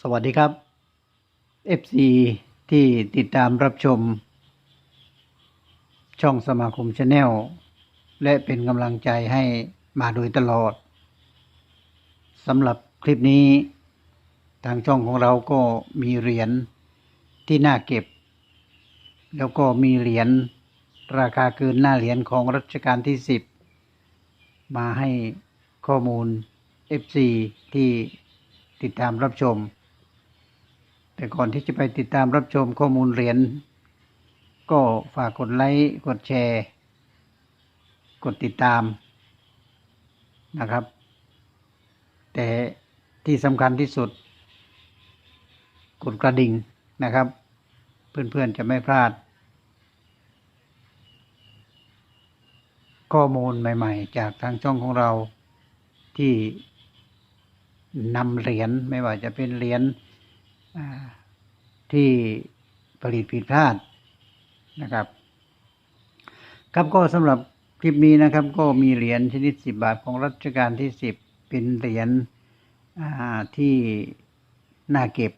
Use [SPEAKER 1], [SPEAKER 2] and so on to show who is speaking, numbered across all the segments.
[SPEAKER 1] สวัสดีครับ FC ที่ติดตามรับชม ช่องสมาคมชาแนลและเป็นกำลังใจให้มาโดยตลอดสำหรับคลิปนี้ ทางช่องของเราก็มีเหรียญที่น่าเก็บ แล้วก็มีเหรียญราคาเกินหน้าเหรียญของรัชกาลที่สิบมาให้ข้อมูล FC ที่ติดตามรับชม แต่ก่อนที่จะไปติดตามรับชมข้อมูลเหรียญก็ฝากกดไลค์กดแชร์ กดติดตามนะครับ แต่ที่สำคัญที่สุด กดกระดิ่งนะครับ เพื่อนๆจะไม่พลาด ข้อมูลใหม่ ๆ จากทางช่องของเราที่นำเหรียญไม่ว่าจะเป็นเหรียญ ที่ผลิตผิดพลาดนะครับ ครับก็สำหรับคลิปนี้นะครับ ก็มีเหรียญชนิดสิบบาทของรัชกาลที่สิบเป็นเหรียญที่น่าเก็บ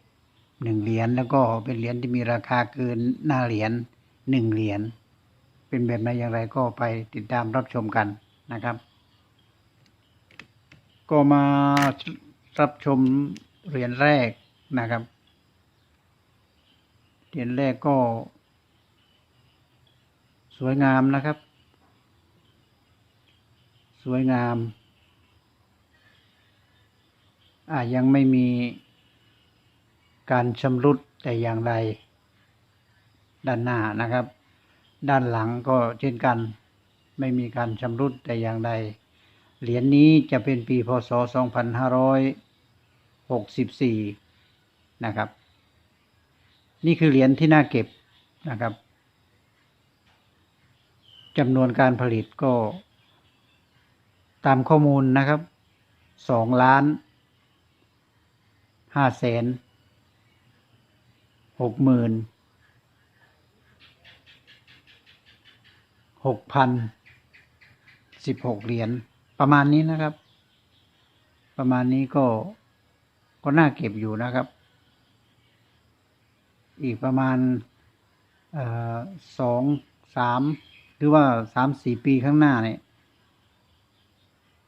[SPEAKER 1] หนึ่งเหรียญแล้วก็เป็นเหรียญที่มีราคาเกินหน้าเหรียญหนึ่งเหรียญเป็นแบบไหนอย่างไรก็ไปติดตามรับชมกันนะครับ ก็มารับชมเหรียญแรกนะครับ เหรียญแรกก็ สวยงามนะครับ สวยงาม อ่ายังไม่มีการชำรุดแต่อย่างใดด้านหน้านะครับ ด้านหลังก็เช่นกัน ไม่มีการชำรุดแต่อย่างใดเหรียญนี้จะเป็นปีพศ 2564 นะครับ นี่คือเหรียญที่น่าเก็บนะครับจำนวนการผลิตก็ตามข้อมูลนะครับสองล้านห้าแสนหกหมื่นหกพันสิบหกเหรียญประมาณนี้นะครับ ประมาณนี้ก็ก็น่าเก็บอยู่นะครับ อีกประมาณออสองสามหรือว่าสามสี่ปีข้างหน้าเนี่ย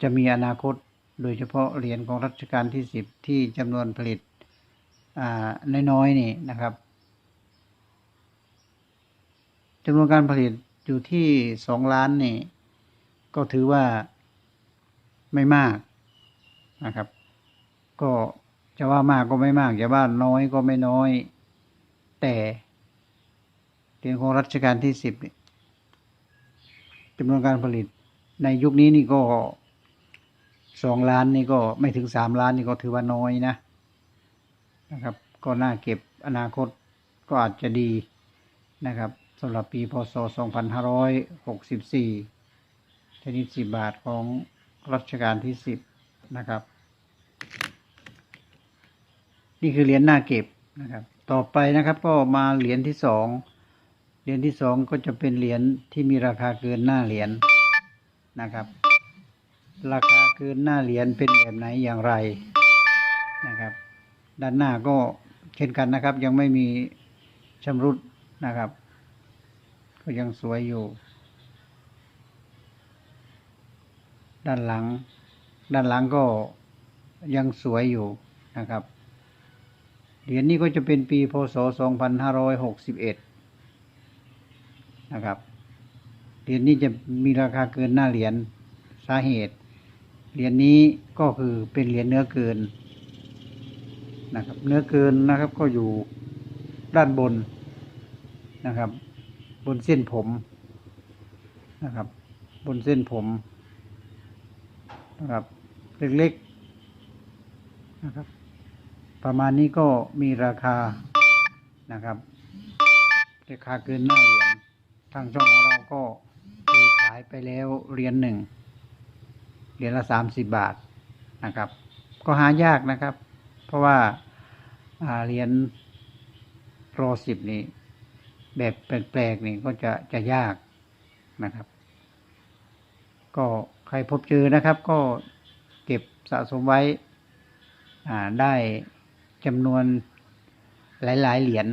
[SPEAKER 1] จะมีอนาคตโดยเฉพาะเหรียญของรัชกาลที่สิบที่จำนวนผลิตน้อยๆนี่นะครับจำนวนการผลิตอยู่ที่สองล้านนี่ก็ถือว่าไม่มากนะครับ ก็จะว่ามากก็ไม่มากจะว่าน้อยก็ไม่น้อย แต่เหรียญของรัชกาลที่สิบเนี่ยจำนวนการผลิตในยุคนี้นี่ก็สองล้านนี่ก็ไม่ถึงสามล้านนี่ก็ถือว่าน้อยนะนะครับ ก็น่าเก็บอนาคตก็อาจจะดีนะครับสำหรับปีพศ 2564ชนิดสิบบาทของรัชกาลที่สิบนะครับ นี่คือเหรียญหน้าเก็บนะครับ ต่อไปนะครับก็มาเหรียญที่สองเหรียญที่สองก็จะเป็นเหรียญที่มีราคาเกินหน้าเหรียญนะครับ ราคาเกินหน้าเหรียญเป็นแบบไหนอย่างไรนะครับ ด้านหน้าก็เช่นกันนะครับ ยังไม่มีชำรุดนะครับ ก็ยังสวยอยู่ ด้านหลัง ด้านหลังก็ยังสวยอยู่นะครับ เหรียญนี้ก็จะเป็นปีพศ 2561 นะครับ เหรียญนี้จะมีราคาเกินหน้าเหรียญสาเหตุ เหรียญนี้ก็คือเป็นเหรียญเนื้อเกินนะครับ เนื้อเกินนะครับก็อยู่ด้านบนนะครับ บนเส้นผมนะครับ บนเส้นผมนะครับ เล็กๆนะครับ ประมาณนี้ก็มีราคานะครับ ราคาเกินหน้าเหรียญทางช่องของเราก็เคยขายไปแล้วเหรียญหนึ่งเหรียญละสามสิบบาทนะครับ ก็หายากนะครับ เพราะว่าเหรียญรอสิบนี่แบบแปลกๆนี่ก็จะจะยากนะครับ ก็ใครพบเจอนะครับ ก็เก็บสะสมไว้ได้ จำนวนหลาย ๆ เหรียญ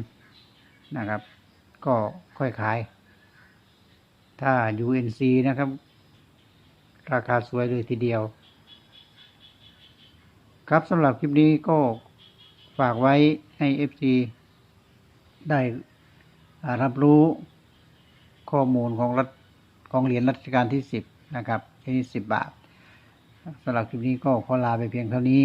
[SPEAKER 1] นะครับ ก็ค่อยขาย ถ้า UNC นะครับ ราคาสวยเลยทีเดียว ครับสำหรับคลิปนี้ก็ฝากไว้ให้ FC ได้รับรู้ข้อมูลของรัฐของเหรียญรัชกาลที่สิบนะครับที่สิบบาทสำหรับคลิปนี้ก็ขอลาไปเพียงเท่านี้